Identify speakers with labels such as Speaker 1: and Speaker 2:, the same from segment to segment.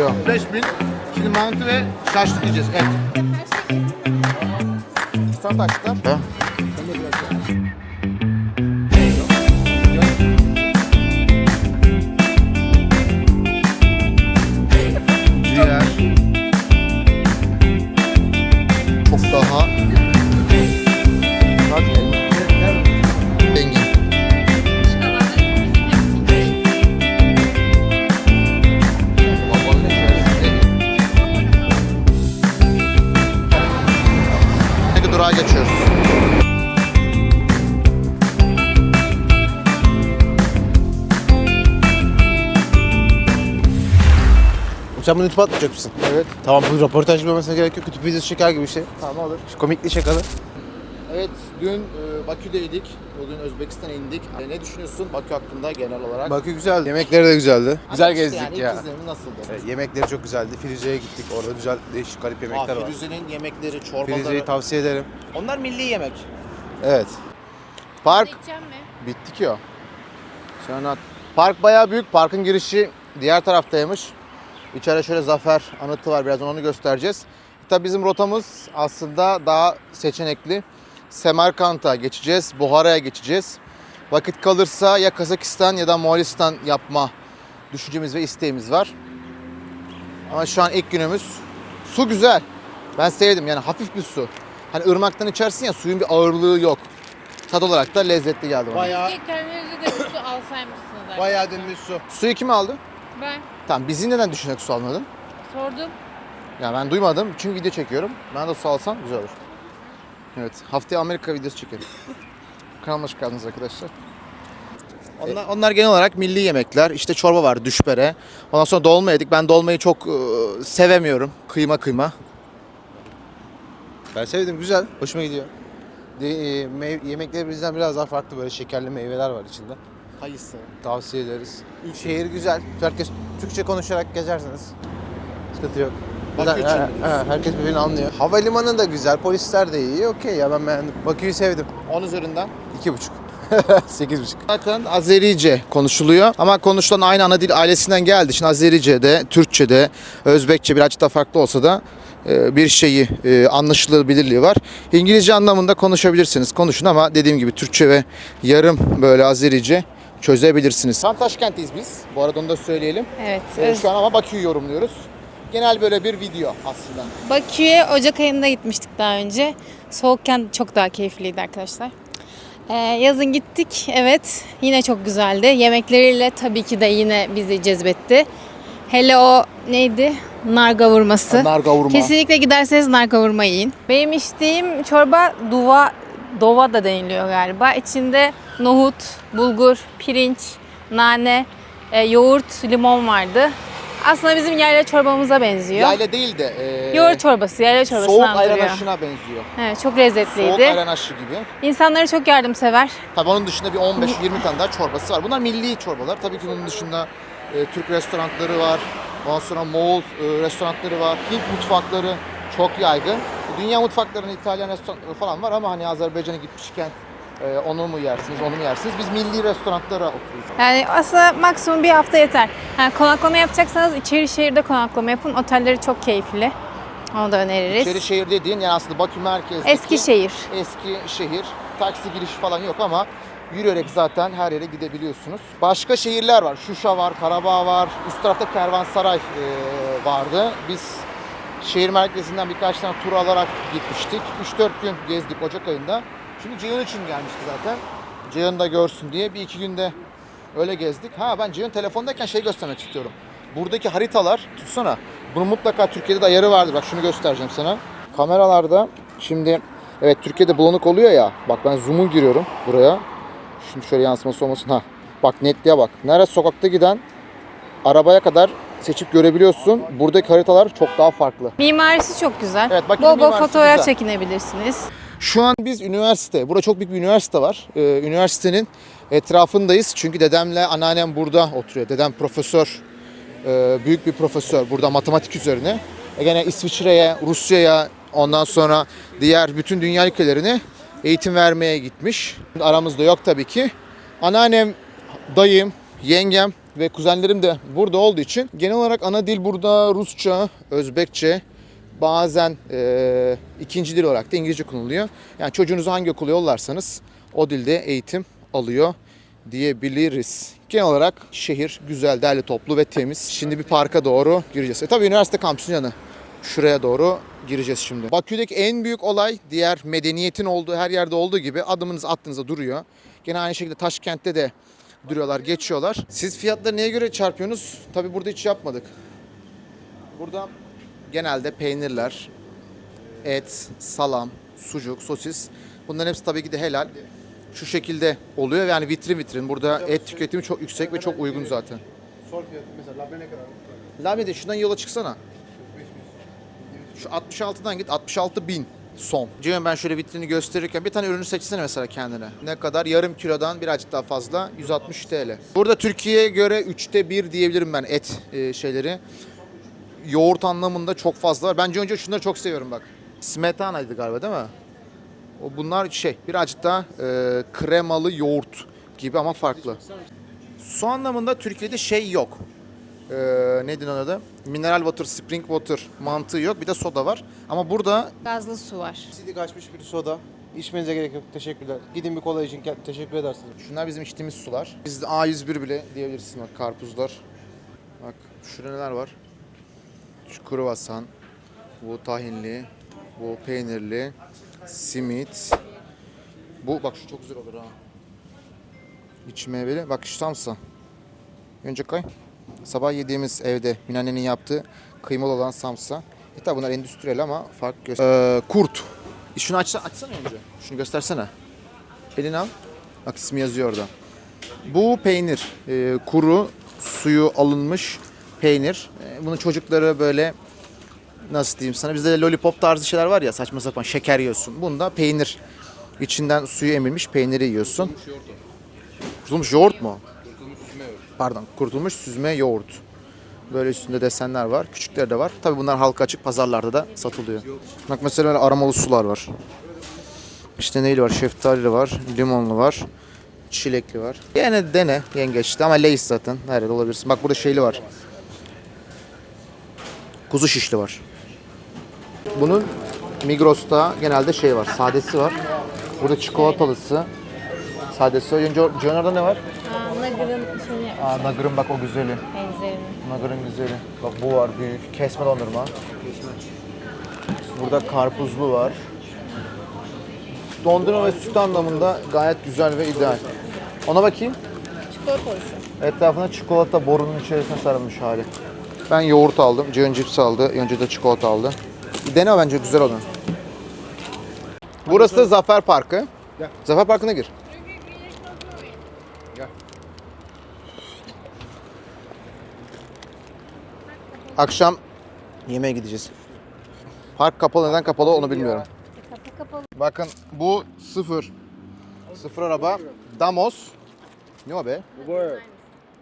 Speaker 1: Devam.
Speaker 2: 5000. Şimdi mantı ve şaşlık yiyeceğiz. Evet. Sen taşlar.
Speaker 1: Ha? Sen bunu YouTube'a atmayacak mısın?
Speaker 2: Evet.
Speaker 1: Tamam bu röportaj bilmemesine gerek yok. YouTube videosu çeker gibi bir şey.
Speaker 2: Tamam olur.
Speaker 1: Komikli şakalı.
Speaker 2: Evet, dün e, Bakü'deydik. Bugün Özbekistan'a indik. E, ne düşünüyorsun Bakü hakkında genel olarak?
Speaker 1: Bakü güzeldi. Yemekleri de güzeldi. Güzel
Speaker 2: işte
Speaker 1: gezdik
Speaker 2: yani,
Speaker 1: ya.
Speaker 2: İlk izlenim nasıldı?
Speaker 1: Evet, yemekleri çok güzeldi. Firuze'ye gittik. Orada güzel değişik garip yemekler
Speaker 2: Aa,
Speaker 1: var.
Speaker 2: Firuze'nin yemekleri, çorbaları.
Speaker 1: Firuze'yi tavsiye ederim.
Speaker 2: Onlar milli yemek.
Speaker 1: Evet. Park
Speaker 3: Gideceğim mi?
Speaker 1: bitti ki o. Sonra park bayağı büyük. Parkın girişi diğer taraftaymış. İçeride şöyle zafer anıtı var. Birazdan onu göstereceğiz. Tabii bizim rotamız aslında daha seçenekli. Semerkant'a geçeceğiz. Buhara'ya geçeceğiz. Vakit kalırsa ya Kazakistan ya da Moğolistan yapma düşüncemiz ve isteğimiz var. Ama şu an ilk günümüz. Su güzel. Ben sevdim yani hafif bir su. Hani ırmaktan içersin ya suyun bir ağırlığı yok. Tad olarak da lezzetli geldi bana.
Speaker 2: Bayağı,
Speaker 3: Keşke kendinize de bir su alsaymışsınız.
Speaker 2: bayağı dönmüş su.
Speaker 1: Suyu kim aldı?
Speaker 3: Ben
Speaker 1: Tamam bizi neden düşünerek su almadın?
Speaker 3: sordum.
Speaker 1: Ya ben duymadım çünkü video çekiyorum. Ben de su alsam güzel olur. Evet haftaya Amerika videosu çekelim. Kanalıma hoş geldiniz arkadaşlar. Onlar, onlar genel olarak milli yemekler. İşte çorba var düşbere. Ondan sonra dolma yedik. Ben dolmayı çok e, sevemiyorum. Kıyma kıyma. Ben sevdim güzel. Hoşuma gidiyor. De, e, meyve- yemekleri bizden biraz daha farklı böyle şekerli meyveler var içinde.
Speaker 2: Kayısı.
Speaker 1: Tavsiye ederiz. Şehir güzel. Herkes Türkçe konuşarak gezersiniz. Sıkıntı yok. Güzel, he, he, herkes birbirini anlıyor. Havalimanı da güzel, polisler de iyi. Okey ya ben beğendim. Bakü'yü sevdim.
Speaker 2: 10 üzerinden.
Speaker 1: İki buçuk. Sekiz buçuk. Zaten Azerice konuşuluyor ama konuşulan aynı ana dil ailesinden geldi. Şimdi Azerice'de, Türkçe'de, Özbekçe birazcık da farklı olsa da e, bir şeyi e, anlaşılabilirliği var. İngilizce anlamında konuşabilirsiniz. Konuşun ama dediğim gibi Türkçe ve yarım böyle Azerice çözebilirsiniz. Tam Taşkent'teyiz biz. Bu arada onu da söyleyelim.
Speaker 3: Evet.
Speaker 1: Ee, şu an ama Bakü'yü yorumluyoruz. Genel böyle bir video aslında.
Speaker 3: Bakü'ye Ocak ayında gitmiştik daha önce. Soğukken çok daha keyifliydi arkadaşlar. Ee, yazın gittik. Evet. Yine çok güzeldi. Yemekleriyle tabii ki de yine bizi cezbetti. Hele o neydi? Nar kavurması.
Speaker 1: Nar kavurma.
Speaker 3: Kesinlikle giderseniz nar kavurma yiyin. Benim içtiğim çorba duva, dova da deniliyor galiba. İçinde nohut, bulgur, pirinç, nane, e, yoğurt, limon vardı. Aslında bizim yayla çorbamıza benziyor.
Speaker 1: Yayla değil de e,
Speaker 3: Yoğurt çorbası, yayla çorbasını
Speaker 1: soğuk ayran aşına benziyor.
Speaker 3: Evet, çok lezzetliydi.
Speaker 1: Soğuk ayran aşı gibi.
Speaker 3: İnsanları çok yardımsever.
Speaker 1: Tabii onun dışında bir 15-20 tane daha çorbası var. Bunlar milli çorbalar. Tabii ki bunun dışında e, Türk restoranları var. Ondan sonra Moğol e, restoranları var. Hint mutfakları çok yaygın. Dünya mutfaklarının İtalyan restoranları falan var ama hani Azerbaycan'a gitmişken e, onu mu yersiniz, onu mu yersiniz? Biz milli restoranlara oturuyoruz.
Speaker 3: Yani aslında maksimum bir hafta yeter. Yani konaklama yapacaksanız içeri şehirde konaklama yapın. Otelleri çok keyifli. Onu da öneririz.
Speaker 1: İçeri şehir dediğin yani aslında Bakü merkezdeki
Speaker 3: Eskişehir.
Speaker 1: eski şehir. Taksi girişi falan yok ama yürüyerek zaten her yere gidebiliyorsunuz. Başka şehirler var. Şuşa var, Karabağ var. Üst tarafta Kervansaray e, vardı. Biz şehir merkezinden birkaç tane tur alarak gitmiştik. 3-4 gün gezdik Ocak ayında. Şimdi Ceyhun için gelmiştik zaten. Ceyhun da görsün diye bir iki günde öyle gezdik. Ha ben Ceyhun telefondayken şey göstermek istiyorum. Buradaki haritalar tutsana. Bunun mutlaka Türkiye'de de ayarı vardır. Bak şunu göstereceğim sana. Kameralarda şimdi evet Türkiye'de bulanık oluyor ya. Bak ben zoom'u giriyorum buraya. Şimdi şöyle yansıması olmasın. Ha. Bak netliğe bak. Nerede sokakta giden arabaya kadar seçip görebiliyorsun. Buradaki haritalar çok daha farklı.
Speaker 3: Mimarisi çok güzel.
Speaker 1: Evet, Bakü'nün
Speaker 3: bol bol fotoğraf
Speaker 1: güzel.
Speaker 3: çekinebilirsiniz.
Speaker 1: Şu an biz üniversite, burada çok büyük bir üniversite var. Ee, üniversitenin etrafındayız. Çünkü dedemle anneannem burada oturuyor. Dedem profesör, e, büyük bir profesör burada matematik üzerine. E gene İsviçre'ye, Rusya'ya, ondan sonra diğer bütün dünya ülkelerine eğitim vermeye gitmiş. Aramızda yok tabii ki. Anneannem, dayım, yengem ve kuzenlerim de burada olduğu için genel olarak ana dil burada Rusça, Özbekçe, bazen e, ikinci dil olarak da İngilizce kullanılıyor. Yani çocuğunuzu hangi okula yollarsanız o dilde eğitim alıyor diyebiliriz. Genel olarak şehir güzel, derli toplu ve temiz. Şimdi bir parka doğru gireceğiz. E tabii üniversite kampüsünün yanı. Şuraya doğru gireceğiz şimdi. Bakü'deki en büyük olay diğer medeniyetin olduğu her yerde olduğu gibi adımınız attığınızda duruyor. Gene aynı şekilde Taşkent'te de duruyorlar, geçiyorlar. Siz fiyatları neye göre çarpıyorsunuz? Tabii burada hiç yapmadık. Burada genelde peynirler, et, salam, sucuk, sosis. Bunların hepsi tabii ki de helal. Şu şekilde oluyor yani vitrin vitrin. Burada et tüketimi çok yüksek ve çok uygun zaten.
Speaker 2: Sor fiyatı mesela labne ne kadar?
Speaker 1: Lamide şundan yola çıksana. Şu 66'dan git 66 bin son. Ceyhun ben şöyle vitrini gösterirken bir tane ürünü seçsene mesela kendine. Ne kadar? Yarım kilodan birazcık daha fazla 160 TL. Burada Türkiye'ye göre 3'te 1 diyebilirim ben et e, şeyleri. Yoğurt anlamında çok fazla var. Ben önce şunları çok seviyorum bak. Smetana'ydı galiba değil mi? O bunlar şey birazcık daha e, kremalı yoğurt gibi ama farklı. Su anlamında Türkiye'de şey yok. Ee, neydi onun adı? Mineral water, spring water mantığı yok. Bir de soda var. Ama burada
Speaker 3: Gazlı su var.
Speaker 4: Sidik açmış bir soda. İçmenize gerek yok. Teşekkürler. Gidin bir kola için teşekkür edersiniz.
Speaker 1: şunlar bizim içtiğimiz sular. Bizde A101 bile diyebilirsin bak karpuzlar. Bak şurada neler var? Şu kruvasan, bu tahinli, bu peynirli, simit. Bu bak şu çok güzel olur ha. İç meyveli. Bak şu samsa. Önce kay. Sabah yediğimiz evde Minane'nin yaptığı kıymalı olan samsa. E tabi bunlar endüstriyel ama fark göster. Ee, kurt. E şunu açsa, açsana önce. Şunu göstersene. Elini al. Bak ismi yazıyor orada. Bu peynir. Ee, kuru, suyu alınmış peynir. Ee, bunu çocukları böyle nasıl diyeyim sana bizde lollipop tarzı şeyler var ya saçma sapan şeker yiyorsun. Bunda peynir. içinden suyu emilmiş peyniri yiyorsun. Kurtulmuş yoğurt mu? Pardon, kurtulmuş süzme yoğurt. Böyle üstünde desenler var. Küçükleri de var. Tabii bunlar halka açık pazarlarda da satılıyor. Bak mesela böyle aromalı sular var. İşte neyli var? Şeftalili var, limonlu var, çilekli var. Yine dene yengeçte ama Lay's zaten. Her yerde olabilirsin. Bak burada şeyli var. Kuzu şişli var. Bunun Migros'ta genelde şey var. Sadesi var. Burada çikolatalısı. Sadesi var. Joner'da ne var?
Speaker 3: Aa, Nugget'ın şeyini yapmış.
Speaker 1: Aa, Nugger'ın bak o güzeli.
Speaker 3: Benzerini.
Speaker 1: Nugger'ın güzeli. Bak bu var büyük. Kesme dondurma. Burada karpuzlu var. Dondurma ve süt anlamında gayet güzel ve ideal. Ona bakayım.
Speaker 3: Çikolatalısı.
Speaker 1: Etrafına çikolata borunun içerisine sarılmış hali. Ben yoğurt aldım. Ceyhun cips aldı. Önce de çikolata aldı. Dene bence güzel onu. Burası da Zafer Parkı. Zafer Parkı'na gir. Akşam yemeğe gideceğiz. Park kapalı neden kapalı onu bilmiyorum.
Speaker 3: Kapı kapalı.
Speaker 1: Bakın bu sıfır. Sıfır araba. Damos. Ne o be?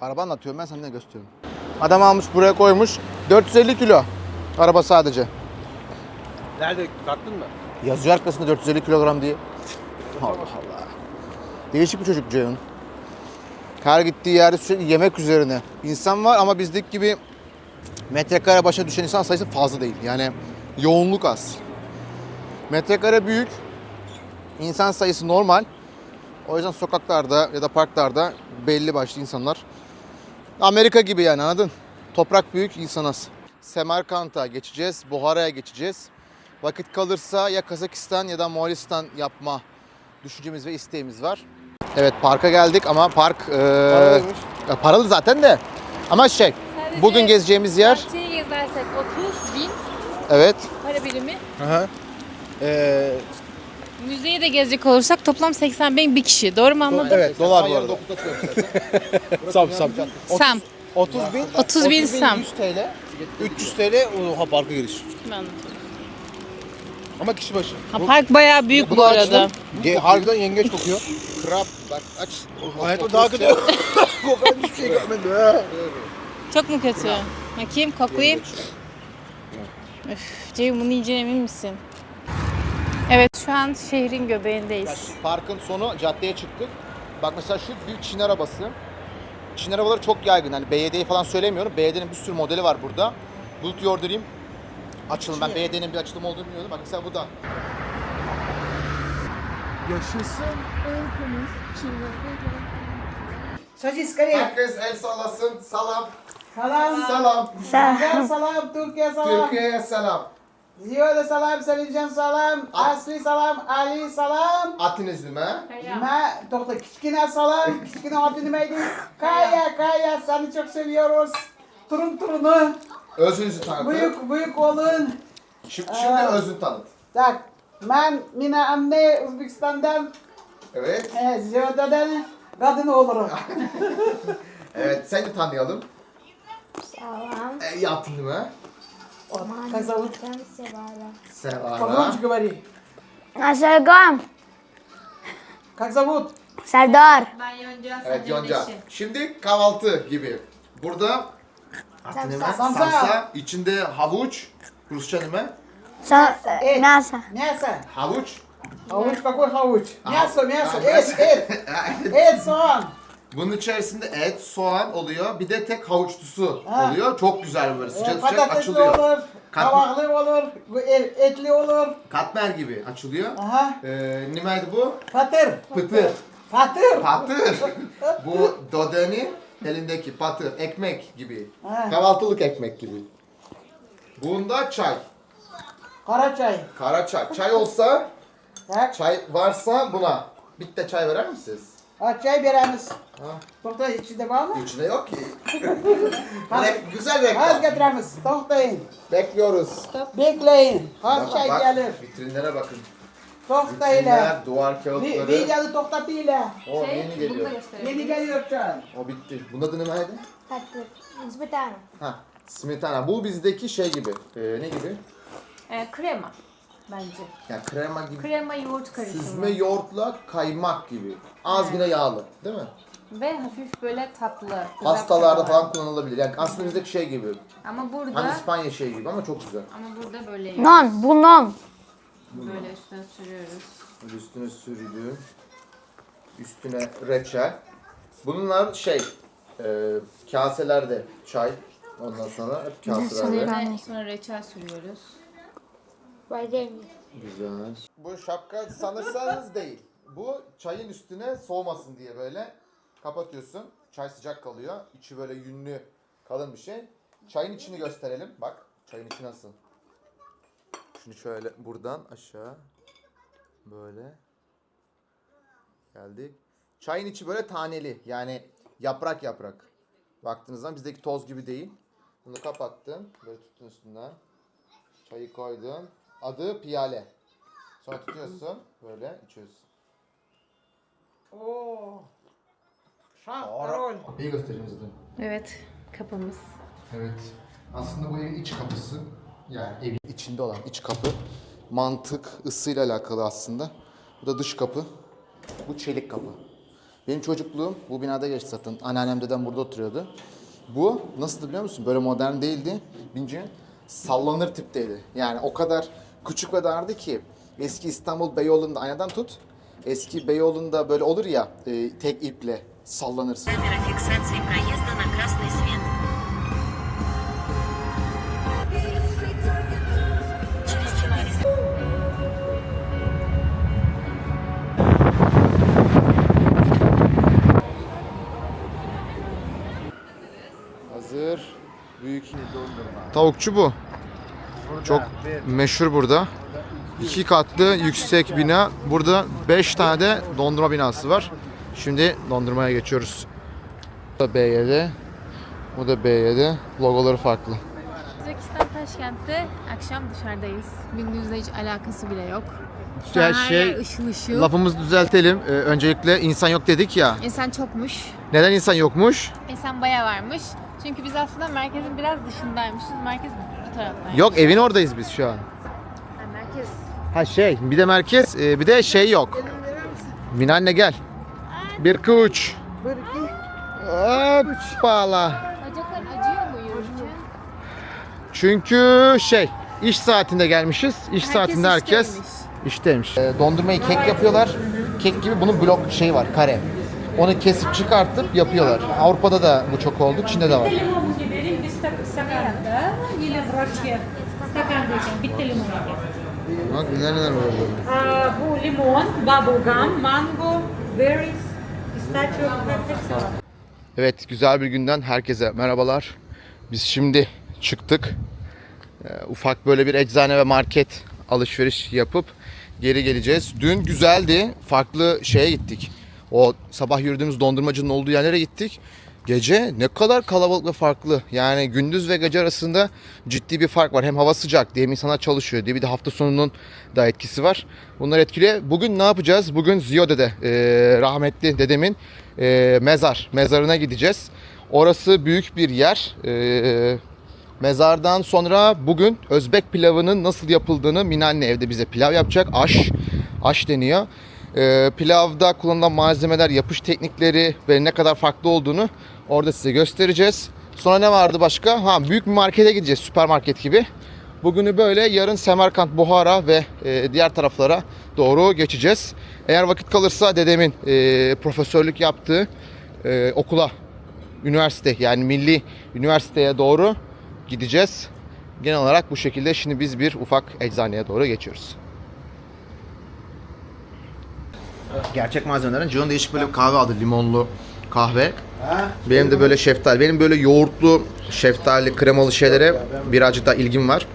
Speaker 1: Araba anlatıyorum ben ne gösteriyorum. Adam almış buraya koymuş. 450 kilo. Araba sadece.
Speaker 4: Nerede? Taktın mı?
Speaker 1: Yazıyor arkasında 450 kilogram diye. Allah Allah. Değişik bir çocuk Ceyhun. Her gittiği yerde yemek üzerine. İnsan var ama bizdeki gibi metrekare başına düşen insan sayısı fazla değil. Yani yoğunluk az. Metrekare büyük. İnsan sayısı normal. O yüzden sokaklarda ya da parklarda belli başlı insanlar. Amerika gibi yani anladın? Toprak büyük, insan az. Semerkant'a geçeceğiz, Buhara'ya geçeceğiz. Vakit kalırsa ya Kazakistan ya da Moğolistan yapma düşüncemiz ve isteğimiz var. Evet parka geldik ama park e,
Speaker 4: Paralıymış.
Speaker 1: ya paralı zaten de. Ama şey bugün gezeceğimiz yer
Speaker 3: Bahçeyi gezersek 30 bin
Speaker 1: evet
Speaker 3: para birimi.
Speaker 4: Hı Ee,
Speaker 3: Müzeyi de gezecek olursak toplam 80 bin bir kişi. Doğru mu anladım?
Speaker 4: evet dolar bu arada. Sam sam.
Speaker 3: Sam.
Speaker 4: 30 bin.
Speaker 3: 30 bin sam.
Speaker 4: 100 TL. 300 TL oha parka giriş.
Speaker 3: Anlatıyor?
Speaker 4: Ama kişi başı.
Speaker 3: Ha, park bayağı büyük
Speaker 1: Bu
Speaker 3: bu
Speaker 1: da
Speaker 3: arada.
Speaker 4: Ge- harbiden yengeç kokuyor.
Speaker 1: krab bak aç.
Speaker 4: Hayatta daha kötü. Kokan hiçbir şey görmedim.
Speaker 3: Çok mu kötü? Bakayım koklayayım. Öf, Ceyhun bunu yiyeceğine emin misin? Evet şu an şehrin göbeğindeyiz.
Speaker 1: Parkın sonu caddeye çıktık. Bak mesela şu büyük Çin arabası. Çin arabaları çok yaygın. Hani BYD'yi falan söylemiyorum. BYD'nin bir sürü modeli var burada. Bulut Your Dream açılım. Ben BYD'nin bir açılım olduğunu bilmiyordum. Bak mesela bu da. Yaşasın ülkemiz
Speaker 5: Sacis kare.
Speaker 1: Herkes el sallasın. Salam.
Speaker 5: Salam.
Speaker 1: Salam.
Speaker 5: Salam. Türkiye salam.
Speaker 1: Türkiye'ye selam.
Speaker 5: Ziyo'da salam. Selincan salam. Asli salam. Ali salam.
Speaker 1: Atınız mi?
Speaker 5: Ma, doktor Kiçkine salam. Kiçkine adı neydi? Kaya Kaya seni çok seviyoruz. Turun turunu.
Speaker 1: Özünüzü tanıtın.
Speaker 5: Büyük büyük olun.
Speaker 1: Şimdi, şimdi
Speaker 5: Aa.
Speaker 1: özünü tanıt.
Speaker 5: Tak. Ben Mina anne Uzbekistan'dan.
Speaker 1: Evet.
Speaker 5: E, Ziyo'dan kadın olurum.
Speaker 1: Evet seni tanıyalım.
Speaker 6: Salam.
Speaker 1: E, yaptın değil mi?
Speaker 5: Как зовут?
Speaker 6: Ben Sevara.
Speaker 1: Sevara.
Speaker 5: Погромче говори.
Speaker 6: Asergam.
Speaker 5: Как зовут?
Speaker 6: Serdar.
Speaker 3: Ben Yonca,
Speaker 1: Evet Yonca. Şimdi kahvaltı gibi. Burada atı ne mi?
Speaker 5: Samsa.
Speaker 1: Samsa. İçinde havuç. Rusça ne mi?
Speaker 6: Sa
Speaker 5: Et.
Speaker 6: Nasa.
Speaker 5: Мясо.
Speaker 1: Havuç.
Speaker 5: Havuç какой havuç? Мясо, мясо,
Speaker 1: Ah,
Speaker 5: et, et, et, soğan.
Speaker 1: Bunun içerisinde et, soğan oluyor. Bir de tek havuçlusu
Speaker 5: Ha.
Speaker 1: oluyor. Çok güzel böyle sıcak
Speaker 5: E,
Speaker 1: sıcak
Speaker 5: patatesli
Speaker 1: açılıyor.
Speaker 5: olur,
Speaker 1: Kat-
Speaker 5: kabaklı olur, bu et- etli olur.
Speaker 1: Katmer gibi açılıyor.
Speaker 5: Aha,
Speaker 1: Ee, neydi bu?
Speaker 5: patır,
Speaker 1: Pıtır.
Speaker 5: patır.
Speaker 1: Patır. bu dodeni elindeki patır. Ekmek gibi.
Speaker 5: Ha.
Speaker 1: Kahvaltılık ekmek gibi. Bunda çay.
Speaker 5: Kara çay.
Speaker 1: Kara çay. Çay olsa, çay varsa buna. Bitte çay verer misiniz?
Speaker 5: Ha, çay veremiz.
Speaker 1: Ha.
Speaker 5: Burada içinde var mı?
Speaker 1: İçinde yok ki. Rek- güzel reklam.
Speaker 5: Az getiremiz. Toktayın.
Speaker 1: Bekliyoruz.
Speaker 5: Bekleyin. Az çay
Speaker 1: bak,
Speaker 5: gelir.
Speaker 1: Vitrinlere bakın.
Speaker 5: Toktayla.
Speaker 1: Vitrinler, duvar kağıtları.
Speaker 5: Videoda toktatıyla.
Speaker 1: O yeni geliyor.
Speaker 5: Yeni geliyor çay.
Speaker 1: O bitti. Bunun adı ne neydi?
Speaker 6: Tatlı. Smetana.
Speaker 1: Ha, smetana. Bu bizdeki şey gibi. Ee, ne gibi?
Speaker 3: Ee, krema bence.
Speaker 1: Yani krema gibi.
Speaker 3: Krema yoğurt karışımı.
Speaker 1: Süzme yoğurtla kaymak gibi. Az yine yağlı, değil mi?
Speaker 3: Ve hafif böyle tatlı.
Speaker 1: Pastalarda falan kullanılabilir. Yani aslında bizdeki şey gibi.
Speaker 3: Ama burada
Speaker 1: Hani İspanya şey gibi ama çok güzel.
Speaker 3: ama burada böyle yiyoruz.
Speaker 6: Non. Bu non.
Speaker 3: Böyle üstüne sürüyoruz.
Speaker 1: Üstüne sürülü. Üstüne reçel. Bunlar şey, e, kaselerde çay. Ondan sonra hep kaselerde.
Speaker 3: Sonra reçel sürüyoruz.
Speaker 1: Güzel. Bu şapka sanırsanız değil. Bu çayın üstüne soğumasın diye böyle kapatıyorsun. Çay sıcak kalıyor. İçi böyle yünlü kalın bir şey. Çayın içini gösterelim. Bak çayın içi nasıl. Şunu şöyle buradan aşağı böyle geldik. Çayın içi böyle taneli yani yaprak yaprak. Baktığınız zaman bizdeki toz gibi değil. Bunu kapattın. Böyle tuttun üstünden. Çayı koydun. Adı piyale. Sonra tutuyorsun. Böyle içiyorsun.
Speaker 5: Oo. Şah.
Speaker 1: İyi göstereyim zaten.
Speaker 3: Evet kapımız.
Speaker 1: Evet. Aslında bu evin iç kapısı. Yani evin içinde olan iç kapı. Mantık, ısıyla alakalı aslında. Bu da dış kapı. Bu çelik kapı. Benim çocukluğum bu binada geçti zaten. Anneannem dedem burada oturuyordu. Bu nasıldı biliyor musun? Böyle modern değildi. Binci sallanır tipteydi. Yani o kadar Küçük ve derdi ki eski İstanbul Beyoğlu'nda aynadan tut. Eski Beyoğlu'nda böyle olur ya e, tek iple sallanırsın. Hazır. Büyük dondurma. Tavukçu bu. Çok meşhur burada. İki katlı yüksek bina. Burada beş tane de dondurma binası var. Şimdi dondurmaya geçiyoruz. Bu da B7. Bu da B7. Logoları farklı.
Speaker 3: Özbekistan Taşkent'te akşam dışarıdayız. Gündüzle hiç alakası bile yok. Şu
Speaker 1: Ya
Speaker 3: an her
Speaker 1: şey,
Speaker 3: yer ışıl ışıl.
Speaker 1: Lafımızı düzeltelim. Ee, öncelikle insan yok dedik ya.
Speaker 3: İnsan çokmuş.
Speaker 1: Neden insan yokmuş?
Speaker 3: İnsan bayağı varmış. Çünkü biz aslında merkezin biraz dışındaymışız. Merkez bu taraftaymış.
Speaker 1: Yok evin oradayız biz şu an.
Speaker 3: Ha, merkez.
Speaker 1: Ha şey bir de merkez e, bir de şey yok. Minanne gel. Bir kuş.
Speaker 5: Bir iki.
Speaker 1: Hoppala.
Speaker 3: Bacaklar acıyor mu yürürken?
Speaker 1: Çünkü şey iş saatinde gelmişiz. İş saatinde herkes
Speaker 3: işteymiş.
Speaker 1: işteymiş. E, dondurmayı kek yapıyorlar. Kek gibi bunun blok şey var kare. Onu kesip çıkartıp yapıyorlar. Avrupa'da da bu çok oldu, Çin'de de var.
Speaker 7: Bitti limon gibi vereyim bir stak- Orçuya. Stakan diyeceğim. Bitti limon.
Speaker 1: Bak neler neler var burada.
Speaker 7: Bu limon, bubblegum, mango, berries,
Speaker 1: Evet güzel bir günden herkese merhabalar. Biz şimdi çıktık. Ee, ufak böyle bir eczane ve market alışveriş yapıp geri geleceğiz. Dün güzeldi. Farklı şeye gittik. O sabah yürüdüğümüz dondurmacının olduğu yerlere gittik. Gece ne kadar kalabalık ve farklı. Yani gündüz ve gece arasında ciddi bir fark var. Hem hava sıcak diye hem insanlar çalışıyor diye bir de hafta sonunun da etkisi var. Bunlar etkili. Bugün ne yapacağız? Bugün Ziyode'de e, rahmetli dedemin e, mezar, mezarına gideceğiz. Orası büyük bir yer. E, Mezardan sonra bugün Özbek pilavının nasıl yapıldığını Mine anne evde bize pilav yapacak. Aş, aş deniyor. Ee, pilavda kullanılan malzemeler, yapış teknikleri ve ne kadar farklı olduğunu orada size göstereceğiz. Sonra ne vardı başka? Ha büyük bir markete gideceğiz, süpermarket gibi. Bugünü böyle yarın Semerkant, Buhara ve e, diğer taraflara doğru geçeceğiz. Eğer vakit kalırsa dedemin e, profesörlük yaptığı e, okula, üniversite yani milli üniversiteye doğru gideceğiz. Genel olarak bu şekilde şimdi biz bir ufak eczaneye doğru geçiyoruz. Gerçek malzemelerin John değişik böyle kahve aldı. Limonlu kahve. Benim de böyle şeftali. Benim böyle yoğurtlu, şeftali, kremalı şeylere birazcık daha ilgim var.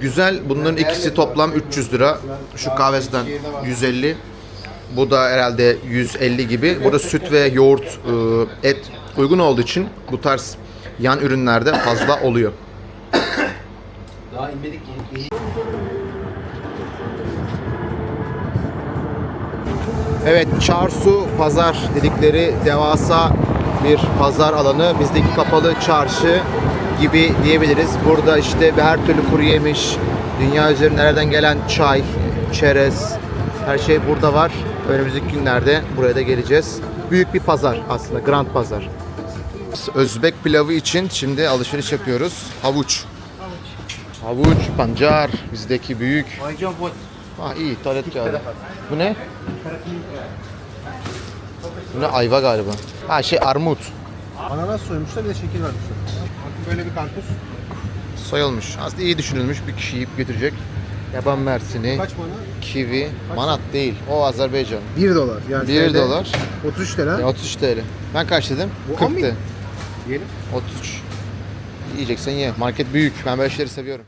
Speaker 1: Güzel. Bunların ikisi toplam 300 lira. Şu kahvesinden 150. Bu da herhalde 150 gibi. Burada süt ve yoğurt, e, et uygun olduğu için bu tarz yan ürünlerde fazla oluyor. Evet, Çarsu Pazar dedikleri devasa bir pazar alanı. Bizdeki kapalı çarşı gibi diyebiliriz. Burada işte her türlü kuru yemiş, dünya üzerinde nereden gelen çay, çerez, her şey burada var. Önümüzdeki günlerde buraya da geleceğiz. Büyük bir pazar aslında, Grand Pazar. Özbek pilavı için şimdi alışveriş yapıyoruz. Havuç. Havuç, pancar, bizdeki büyük. Ha iyi, tuvalet kağıdı. Bu ne? Bu ne? Ayva galiba. Ha şey armut.
Speaker 4: Ananas soymuşlar bir de şekil vermişler. Böyle bir karpuz.
Speaker 1: Soyulmuş. Aslında iyi düşünülmüş. Bir kişi yiyip götürecek. Yaban mersini,
Speaker 4: Kaç
Speaker 1: kivi, manat değil. O Azerbaycan.
Speaker 4: 1 dolar. Yani
Speaker 1: 1
Speaker 4: TL
Speaker 1: dolar.
Speaker 4: 33 lira.
Speaker 1: E, 33 TL. Ben kaç dedim?
Speaker 4: Bu
Speaker 1: 40
Speaker 4: on bin.
Speaker 1: de.
Speaker 4: Diyelim.
Speaker 1: 33. Yiyeceksen ye. Market büyük. Ben böyle şeyleri seviyorum.